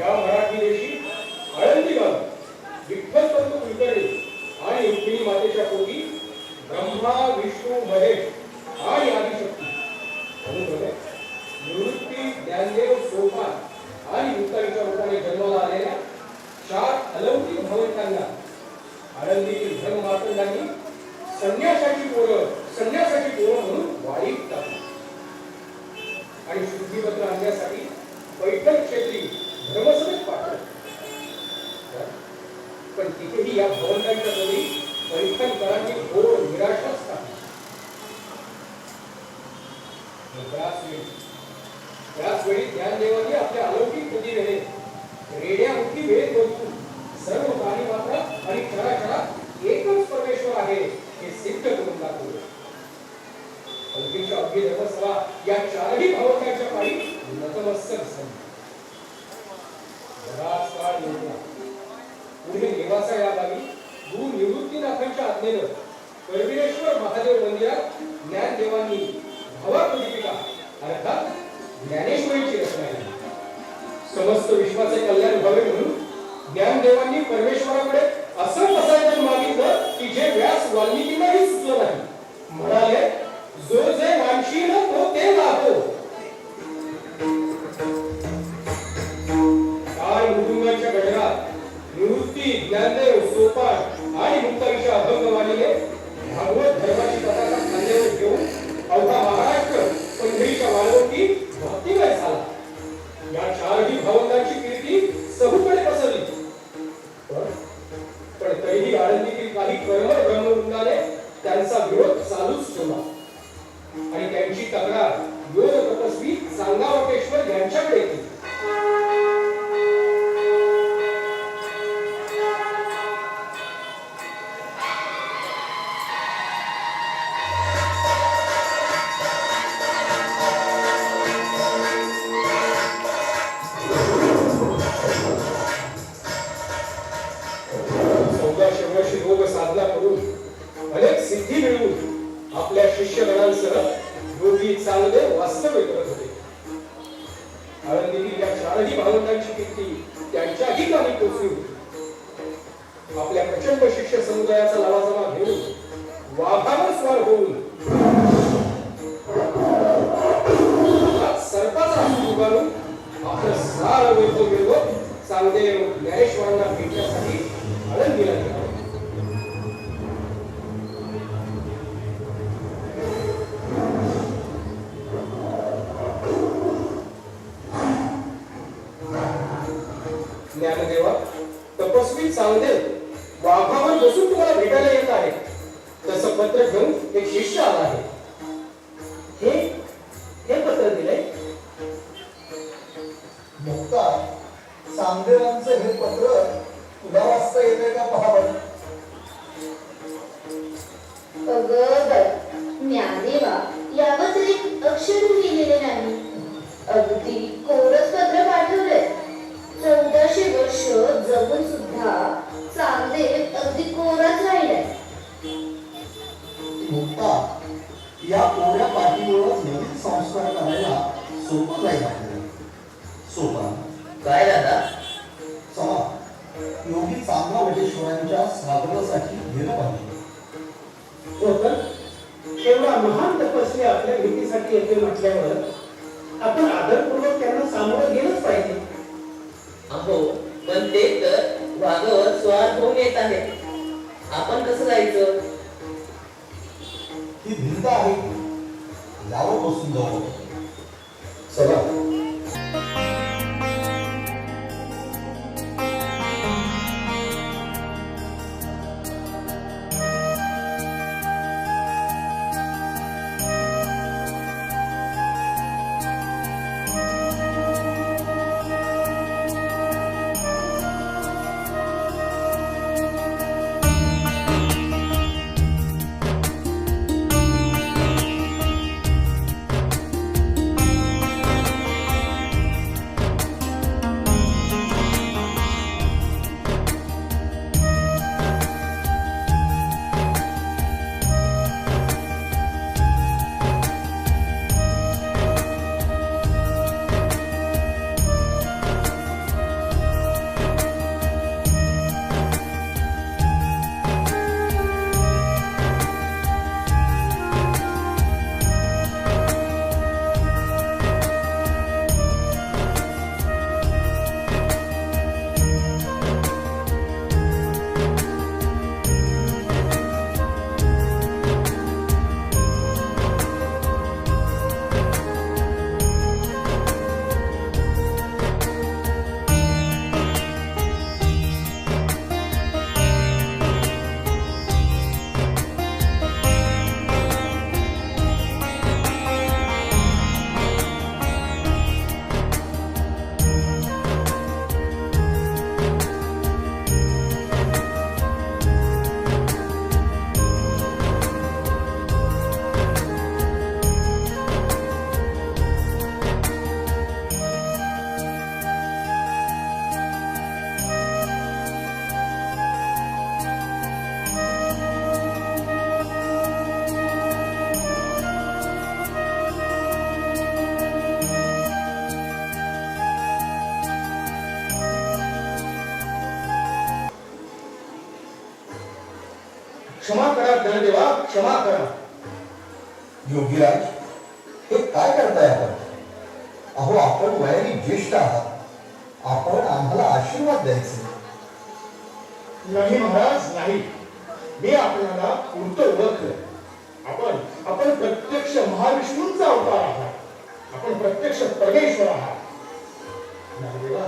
या मराठी देशी आळंदी गाव विठ्ठल संत कुलकर्णी आणि रुक्मिणी मातेच्या पोटी ब्रह्मा विष्णू महेश आणि आदिशक्ती. निवृत्ती ज्ञानदेव सोपान आणि मुक्ताईच्या रूपाने जन्माला आलेल्या चार अलौकिक भवंतांना आळंदीतील धर्म मातंडांनी संन्यासाची पोरं संन्यासाची पोरं म्हणून वाईट टाकली. आणि शुद्धीपत्र आणण्यासाठी पैठण क्षेत्री धर्मसभेत पाठवलं पण तिथेही या भवंतांच्या जोडी पैठणकरांनी घोर निराशाच टाकली आणि त्याच वेळी ज्ञानदेवांनी आपल्या अलौकिक बुद्धीने रेड्या मुठी वेळ बदलून सर्व प्राणी मात्र आणि चराचरात एकच परमेश्वर आहे हे सिद्ध करून दाखवले अलौकिकच्या अगदी धर्मसभा या चारही भावकांच्या पायी नतमस्तक झाली. મંદિર ગરબીરેશ્વર મહાદેવ મંદિર જ્ઞાન દેવાની शिष्यगणांसह योगी चांगले वास्तव्य करत होते. आळंदीतील या चारही भावंडांची कीर्ती त्यांच्याही कामी पोचली होती आपल्या प्रचंड शिष्य समुदायाचा लावाजमा घेऊन वाघावर स्वार होऊन ज्ञानदेवा तपस्वी चांगदेव वाघावर बसून तुम्हाला भेटायला येत आहे. तसं पत्र घेऊन एक शिष्य आला आहे. या कोऱ्या पाठीवर नवीन संस्कार करायला सोपं जाईल आपल्याला. सोपा. काय दादा? चला. योगी चांगला वटेश्वरांच्या स्वागतासाठी गेलं पाहिजे. हो तर? एवढा महान तपस्वी आपल्या भेटीसाठी येते म्हटल्यावर आपण आदरपूर्वक त्यांना सामोरं गेलंच पाहिजे. अहो पण ते तर वाघावर स्वार होऊन येत आहे आपण कसं जायचं? आहे. यावर बसून जाऊ. चला. क्षमा करा ज्ञानदेवा क्षमा करा. योगीराज हे काय करताय आपण? अहो आपण वयाने ज्येष्ठ आहात. आपण आम्हाला आशीर्वाद द्यायचे. नाही महाराज नाही. मी आपल्याला पुरतं ओळखलं. आपण आपण प्रत्यक्ष महाविष्णूंचा अवतार आहात. आपण प्रत्यक्ष परमेश्वर आहात. ज्ञानदेवा,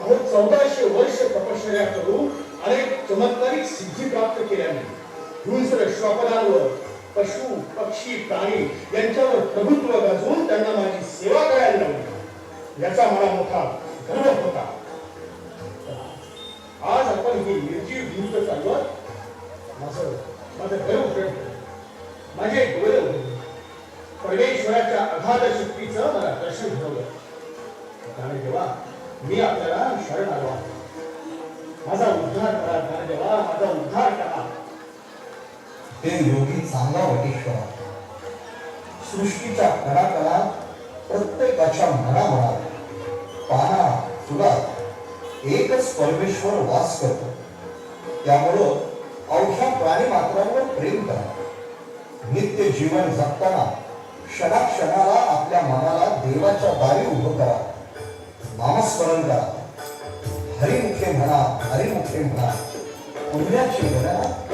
अहो चौदाशे वर्ष तपश्चर्या करून अनेक चमत्कारिक सिद्धी प्राप्त केल्याने हिंस्र श्वापदांवर पशु पक्षी प्राणी यांच्यावर प्रभुत्व गाजवून त्यांना माझी सेवा करायला लावली. याचा मला मोठा गर्व होता. आज आपण ही निर्जीव भिंत चालवत माझं माझं गर्व उघडलं माझे गौरव परमेश्वराच्या अगाध शक्तीचं मला दर्शन घडवलं देवा मी आपल्याला शरण आलो आहे. माझा उद्धार करा देवा माझा उद्धार हे योगी चांगला वटेश्वर आहे. सृष्टीच्या कणाकणात प्रत्येकाच्या मनामनात पाना फुलात एकच परमेश्वर वास करतो. त्यामुळं अवघ्या प्राणी मात्रांवर प्रेम करा. नित्य जीवन जगताना क्षणाक्षणाला आपल्या मनाला देवाच्या दारी उभं करा. नामस्मरण करा. हरिमुखे म्हणा हरिमुखे म्हणा. पुण्याची गणना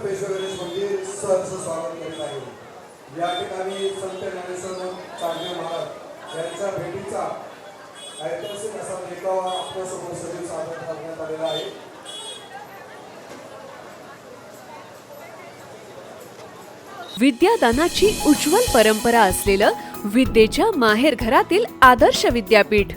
श्रीमंत मंदिर सहर्ष स्वागत करीत आहे. या ठिकाणी संत ज्ञानेश्वर चांगले महाराज यांच्या भेटीचा ऐतिहासिक असा देखावा आपल्यासमोर सजीव सादर करण्यात आलेला आहे. विद्यादानाची उज्ज्वल परंपरा असलेलं विद्येच्या माहेर घरातील आदर्श विद्यापीठ